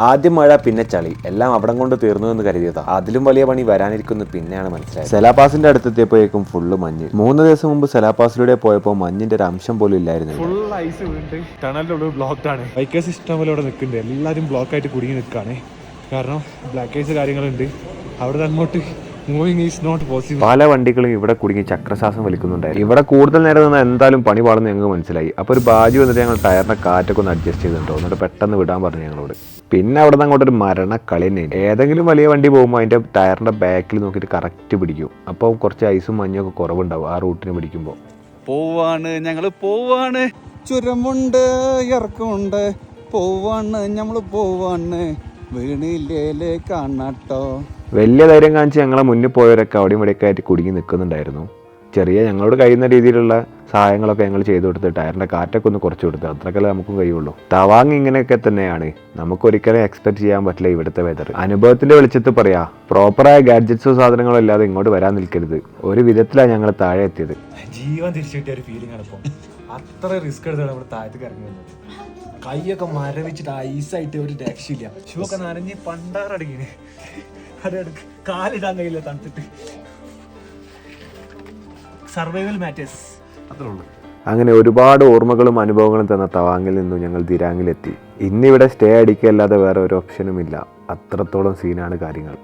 ആദ്യം മഴ പിന്നെ ചളി. എല്ലാം അവിടം കൊണ്ട് തീർന്നു എന്ന് കരുതിയതാ. അതിലും വലിയ പണി വരാനിരിക്കുന്നു പിന്നെയാണ് മനസ്സിലായത്. സെലാപാസിന്റെ അടുത്തെത്തിയപ്പോഴേക്കും ഫുള്ള് മഞ്ഞ്. മൂന്ന് ദിവസം മുമ്പ് സെലാപാസിലൂടെ പോയപ്പോൾ മഞ്ഞിന്റെ ഒരു അംശം പോലും ഇല്ലായിരുന്നു എല്ലാരും ബൈക്കേഴ്സ് ഇഷ്ടം പോലെ നിൽക്കുന്നുണ്ട്. എല്ലാവരും ബ്ലോക്ക് ആയിട്ട് കുടുങ്ങി നിൽക്കുകയാണ്. കാരണം ബ്ലാക്ക് ഐസ് കാര്യങ്ങളുണ്ട്. അവിടെ അങ്ങോട്ട് മൂവിങ് ഈസ് നോട്ട് പോസിബിൾ പല വണ്ടികളും ഇവിടെ കുടുങ്ങി ചക്രശ്വാസം വലിക്കുന്നുണ്ടായിരുന്നു. ഇവിടെ കൂടുതൽ നേരം നിന്ന് എന്തായാലും പണി പാടുന്ന ഞങ്ങൾക്ക് മനസ്സിലായി. അപ്പോൾ ഒരു ബാജു വന്നിട്ട് ഞങ്ങൾ ടയറിന്റെ കാറ്റൊക്കെ ഒന്ന് അഡ്ജസ്റ്റ് ചെയ്തിട്ടുണ്ടോ? എന്നിട്ട് പെട്ടെന്ന് വിടാൻ പറഞ്ഞു ഞങ്ങളോട്. പിന്നെ അവിടെ നിന്ന് അങ്ങോട്ട് ഒരു മരണ കളി തന്നെ ഏതെങ്കിലും വലിയ വണ്ടി പോകുമ്പോൾ അതിന്റെ ടയറിന്റെ ബാക്കിൽ നോക്കിയിട്ട് കറക്റ്റ് പിടിക്കും. അപ്പോൾ കുറച്ച് ഐസും മഞ്ഞും ഒക്കെ കുറവുണ്ടാവും ആ റൂട്ടിന് പിടിക്കുമ്പോൾ പോവാണ് ഞങ്ങൾ പോവാണ്. ചുരമുണ്ട് ഇറക്കമുണ്ട്. പോവാണ് ഞമ്മൾ പോവാണ്. വീണില്ലേ കാണാട്ടോ. വലിയ ധൈര്യം കാണിച്ച് ഞങ്ങളെ മുന്നിൽ പോയവരൊക്കെ അവിടെയും ഇവിടെയൊക്കെ ആയിട്ട് കുടുങ്ങി നിൽക്കുന്നുണ്ടായിരുന്നു. ചെറിയ ഞങ്ങളോട് കഴിയുന്ന രീതിയിലുള്ള സഹായങ്ങളൊക്കെ ഞങ്ങൾ ചെയ്തു കൊടുത്ത് ടയറിന്റെ കാറ്റൊക്കെ ഒന്ന് കുറച്ച് കൊടുത്ത് അത്രക്കല്ലേ നമുക്കും കഴിയുള്ളൂ. തവാങ് ഇങ്ങനെയൊക്കെ തന്നെയാണ്. നമുക്കൊരിക്കലും എക്സ്പെക്ട് ചെയ്യാൻ പറ്റില്ല ഇവിടുത്തെ വെതർ അനുഭവത്തിന്റെ വെളിച്ചത്ത് പറയാ പ്രോപ്പറായ ഗാഡ്ജറ്റ്സോ സാധനങ്ങളോ ഇല്ലാതെ ഇങ്ങോട്ട് വരാൻ നിൽക്കരുത്. ഒരു വിധത്തിലാണ് ഞങ്ങൾ താഴെ എത്തിയത്. ജീവൻ തിരിച്ചു കിട്ടിയ ഒരു ഫീലിംഗ് ആണ് ഇപ്പോൾ അത്ര റിസ്ക് എടുത്താണ് നമ്മൾ താഴത്തേക്ക് കൈയൊക്കെ മരവിച്ചിട്ട് ഐസായിട്ട് ഒരു രക്ഷയില്ല. ഷൂ ഒക്കെ നനഞ്ഞ് പണ്ടാറടങ്ങിന് അതെടുക്ക് കാലിടാൻ കഴിയില്ല തണുത്തിട്ട്. സർവൈവൽ മാറ്റേഴ്സ് അത്രേ ഉള്ളൂ അങ്ങനെ ഒരുപാട് ഓർമ്മകളും അനുഭവങ്ങളും തന്ന തവാങ്ങിൽ നിന്നും ഞങ്ങൾ ദിരാങ്ങിലെത്തി. ഇന്നിവിടെ സ്റ്റേ അടിക്കുകയല്ലാതെ വേറെ ഒരു ഓപ്ഷനും ഇല്ല. അത്രത്തോളം സീനാണ് കാര്യങ്ങൾ.